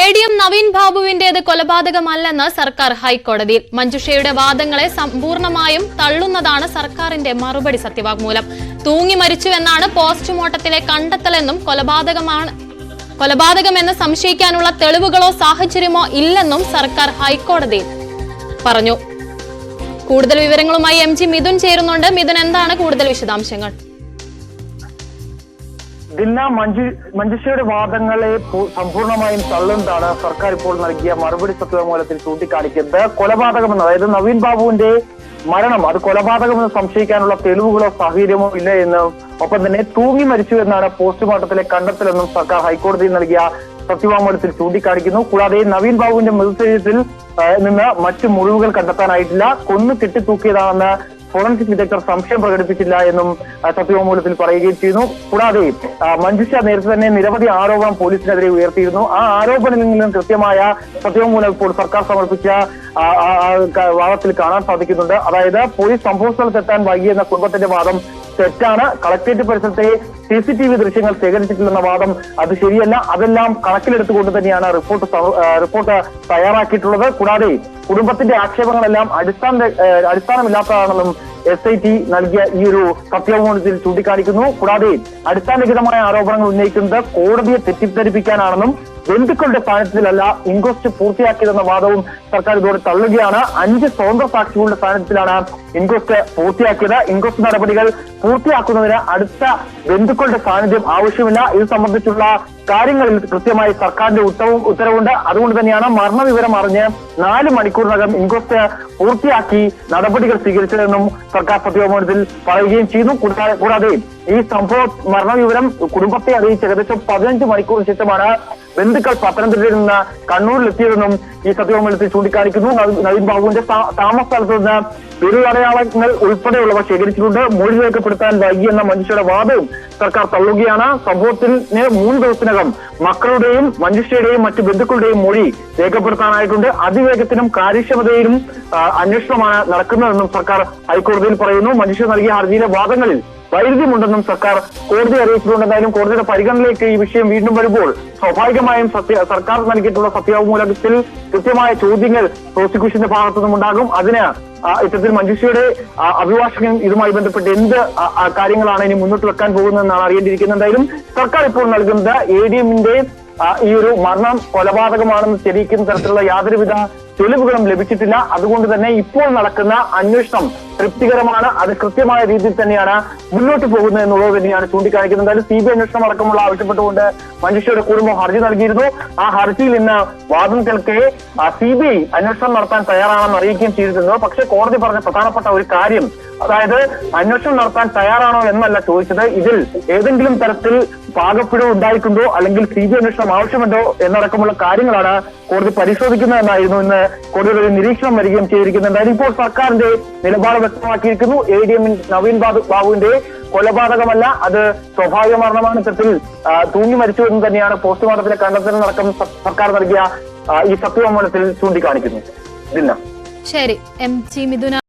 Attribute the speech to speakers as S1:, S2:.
S1: A D M Naveen ബാബുവിന്റേത് കൊലപാതകമല്ലെന്ന് സർക്കാർ ഹൈക്കോടതിയിൽ മഞ്ജുഷയുടെ വാദങ്ങളെ സമ്പൂർണമായും തള്ളുന്നതാണ് സർക്കാരിന്റെ മറുപടി സത്യവാങ്മൂലം. തൂങ്ങി മരിച്ചുവെന്നാണ് പോസ്റ്റ്മോർട്ടത്തിലെ കണ്ടെത്തലെന്നും കൊലപാതകമാണ് കൊലപാതകമെന്ന് സംശയിക്കാനുള്ള തെളിവുകളോ സാഹചര്യമോ ഇല്ലെന്നും സർക്കാർ ഹൈക്കോടതിയിൽ പറഞ്ഞു. കൂടുതൽ വിവരങ്ങളുമായി എം ജി മിഥുൻ ചേരുന്നുണ്ട്. മിഥുൻ എന്താണ് കൂടുതൽ വിശദാംശങ്ങൾ?
S2: ദിന മഞ്ജു മഞ്ജുഷയുടെ വാദങ്ങളെ സമ്പൂർണമായും തള്ളുന്നതാണ് സർക്കാർ ഇപ്പോൾ നൽകിയ മറുപടി സത്യവാങ്മൂലത്തിൽ ചൂണ്ടിക്കാണിക്കുന്നത്. കൊലപാതകമെന്ന് അതായത് നവീൻ ബാബുവിന്റെ മരണം അത് കൊലപാതകമെന്ന് സംശയിക്കാനുള്ള തെളിവുകളോ സാഹചര്യമോ ഇല്ല എന്നും ഒപ്പം തന്നെ തൂങ്ങി മരിച്ചു എന്നാണ് പോസ്റ്റ്മോർട്ടത്തിലെ കണ്ടെത്തലെന്നും സർക്കാർ ഹൈക്കോടതിയിൽ നൽകിയ സത്യവാങ്മൂലത്തിൽ ചൂണ്ടിക്കാണിക്കുന്നു. കൂടാതെ നവീൻ ബാബുവിന്റെ മൃതശരീരത്തിൽ നിന്ന് മറ്റു മുറിവുകൾ കണ്ടെത്താനായിട്ടില്ല. കൊന്നു കെട്ടിത്തൂക്കിയതാണെന്ന് ഫോറൻസിക് വിദഗ്ധർ സംശയം പ്രകടിപ്പിച്ചില്ല എന്നും സത്യവാങ്മൂലത്തിൽ പറയുകയും ചെയ്യുന്നു. കൂടാതെ മഞ്ജുഷ നേരത്തെ തന്നെ നിരവധി ആരോപണം പോലീസിനെതിരെ ഉയർത്തിയിരുന്നു. ആ ആരോപണങ്ങളിൽ നിന്നും കൃത്യമായ സത്യവാങ്മൂലം ഇപ്പോൾ സർക്കാർ സമർപ്പിച്ച വാദത്തിൽ കാണാൻ സാധിക്കുന്നുണ്ട്. അതായത് പോലീസ് സംഭവ സ്ഥലത്തെത്താൻ വൈകിയെന്ന കുടുംബത്തിന്റെ വാദം തെറ്റാണ്. കളക്ടറേറ്റ് പരിസരത്തെ സി സി ടി വി ദൃശ്യങ്ങൾ ശേഖരിച്ചിട്ടില്ലെന്ന വാദം അത് ശരിയല്ല. അതെല്ലാം കണക്കിലെടുത്തുകൊണ്ട് തന്നെയാണ് റിപ്പോർട്ട് റിപ്പോർട്ട് തയ്യാറാക്കിയിട്ടുള്ളത്. കൂടാതെ കുടുംബത്തിന്റെ ആക്ഷേപങ്ങളെല്ലാം അടിസ്ഥാന അടിസ്ഥാനമില്ലാത്തതാണെന്നും എസ് ഐ ടി നൽകിയ ഈ ഒരു സത്യവാങ്മൂലത്തിൽ ചൂണ്ടിക്കാണിക്കുന്നു. കൂടാതെ അടിസ്ഥാനരഹിതമായ ആരോപണങ്ങൾ ഉന്നയിക്കുന്നത് കോടതിയെ തെറ്റിദ്ധരിപ്പിക്കാനാണെന്നും ബന്ധുക്കളുടെ സാന്നിധ്യത്തിലല്ല ഇൻക്വസ്റ്റ് പൂർത്തിയാക്കിയതെന്ന വാദവും സർക്കാർ ഇതോടെ തള്ളുകയാണ്. അഞ്ച് സ്വതന്ത്ര സാക്ഷികളുടെ സാന്നിധ്യത്തിലാണ് ഇൻക്വസ്റ്റ് പൂർത്തിയാക്കിയത്. ഇൻക്വസ്റ്റ് നടപടികൾ പൂർത്തിയാക്കുന്നതിന് അടുത്ത ബന്ധുക്കളുടെ സാന്നിധ്യം ആവശ്യമില്ല. ഇത് സംബന്ധിച്ചുള്ള കാര്യങ്ങളിൽ കൃത്യമായി സർക്കാരിന്റെ ഉത്തരവും ഉത്തരവുണ്ട്. അതുകൊണ്ട് തന്നെയാണ് മരണവിവരം അറിഞ്ഞ് നാല് മണിക്കൂറിനകം ഇൻക്വസ്റ്റ് പൂർത്തിയാക്കി നടപടികൾ സ്വീകരിച്ചതെന്നും സർക്കാർ പ്രതിയോഗത്തിൽ പറയുകയും ചെയ്തു കൂടാതെ- ഈ സംഭവ മരണവിവരം കുടുംബത്തെ അറിയിച്ച് ഏകദേശം പതിനഞ്ച് മണിക്കൂറിന് ശേഷമാണ് ബന്ധുക്കൾ പത്തനംതിട്ടയിൽ നിന്ന് കണ്ണൂരിലെത്തിയതെന്നും ഈ സത്യവാങ്മൂലത്തിൽ ചൂണ്ടിക്കാണിക്കുന്നു. നവീൻ- ബാബുവിന്റെ താമസ സ്ഥലത്ത് നിന്ന് വിരലടയാളങ്ങൾ ഉൾപ്പെടെയുള്ളവ ശേഖരിച്ചിട്ടുണ്ട്. മൊഴി രേഖപ്പെടുത്താൻ വൈകിയെന്ന മഞ്ജുഷയുടെ വാദവും സർക്കാർ തള്ളുകയാണ്. സംഭവത്തിന് മൂന്ന് ദിവസത്തിനകം മക്കളുടെയും മഞ്ജുഷയുടെയും മറ്റു ബന്ധുക്കളുടെയും മൊഴി രേഖപ്പെടുത്താനായിട്ടുണ്ട്. അതിവേഗത്തിനും കാര്യക്ഷമതയിലും അന്വേഷണമാണ് നടക്കുന്നതെന്നും സർക്കാർ ഹൈക്കോടതിയിൽ പറയുന്നു. മഞ്ജുഷ നൽകിയ ഹർജിയിലെ വാദങ്ങളിൽ വൈരുദ്ധ്യമുണ്ടെന്നും സർക്കാർ കോടതി അറിയിച്ചിട്ടുണ്ട്. എന്തായാലും കോടതിയുടെ പരിഗണനയിലേക്ക് ഈ വിഷയം വീണ്ടും വരുമ്പോൾ സ്വാഭാവികമായും സത്യ സർക്കാർ നൽകിയിട്ടുള്ള സത്യാവമൂലകത്തിൽ കൃത്യമായ ചോദ്യങ്ങൾ പ്രോസിക്യൂഷന്റെ ഭാഗത്തു നിന്നുണ്ടാകും അതിന് ഇത്തരത്തിൽ മഞ്ജുഷിയുടെ അഭിഭാഷകൻ ഇതുമായി ബന്ധപ്പെട്ട് എന്ത് കാര്യങ്ങളാണ് ഇനി മുന്നോട്ട് വെക്കാൻ പോകുന്നതെന്നാണ് അറിയേണ്ടിയിരിക്കുന്നത്. എന്തായാലും സർക്കാർ ഇപ്പോൾ നൽകുന്നത് എ ഡി എമ്മിന്റെ ഈ ഒരു മരണം കൊലപാതകമാണെന്ന് തെളിയിക്കുന്ന തരത്തിലുള്ള യാതൊരുവിധ തെളിവുകളും ലഭിച്ചിട്ടില്ല. അതുകൊണ്ട് തന്നെ ഇപ്പോൾ നടക്കുന്ന അന്വേഷണം തൃപ്തികരമാണ്. അത് കൃത്യമായ രീതിയിൽ തന്നെയാണ് മുന്നോട്ട് പോകുന്നത് എന്നുള്ളത് തന്നെയാണ് ചൂണ്ടിക്കാണിക്കുന്നത്. എന്തായാലും സി ബി അന്വേഷണം അടക്കമുള്ള ആവശ്യപ്പെട്ടുകൊണ്ട് മഞ്ജുഷയുടെ കുടുംബം ഹർജി നൽകിയിരുന്നു. ആ ഹർജിയിൽ ഇന്ന് വാദം കേൾക്കെ സി ബി ഐ അന്വേഷണം നടത്താൻ തയ്യാറാണെന്ന് അറിയിക്കുകയും ചെയ്തിരുന്നു. പക്ഷേ കോടതി പറഞ്ഞ പ്രധാനപ്പെട്ട ഒരു കാര്യം അതായത് അന്വേഷണം നടത്താൻ തയ്യാറാണോ എന്നല്ല ചോദിച്ചത്. ഇതിൽ ഏതെങ്കിലും തരത്തിൽ പാകപ്പിഴവ് ഉണ്ടായിട്ടുണ്ടോ അല്ലെങ്കിൽ സി ബി അന്വേഷണം ആവശ്യമുണ്ടോ എന്നടക്കമുള്ള കാര്യങ്ങളാണ് കോടതി പരിശോധിക്കുന്നതെന്നായിരുന്നു ഇന്ന് കോടതിയുടെ നിരീക്ഷണം വരികയും ചെയ്തിരിക്കുന്നത്. എന്തായാലും ഇപ്പോൾ സർക്കാരിന്റെ നിലപാട് വ്യക്തമാക്കിയിരിക്കുന്നു. എ ഡി എമ്മിൻ നവീൻ ബാബു ബാബുവിന്റെ കൊലപാതകമല്ല അത് സ്വാഭാവിക മരണമാണ്. ഇത്തരത്തിൽ തൂങ്ങി മരിച്ചു എന്ന് തന്നെയാണ് പോസ്റ്റ്മോർട്ടത്തിലെ കണ്ടെത്തലിനടക്കം സർക്കാർ നൽകിയ ഈ സത്യവാങ്മൂലത്തിൽ ചൂണ്ടിക്കാണിക്കുന്നു.
S1: ശരി. എം. ജി. മിഥുന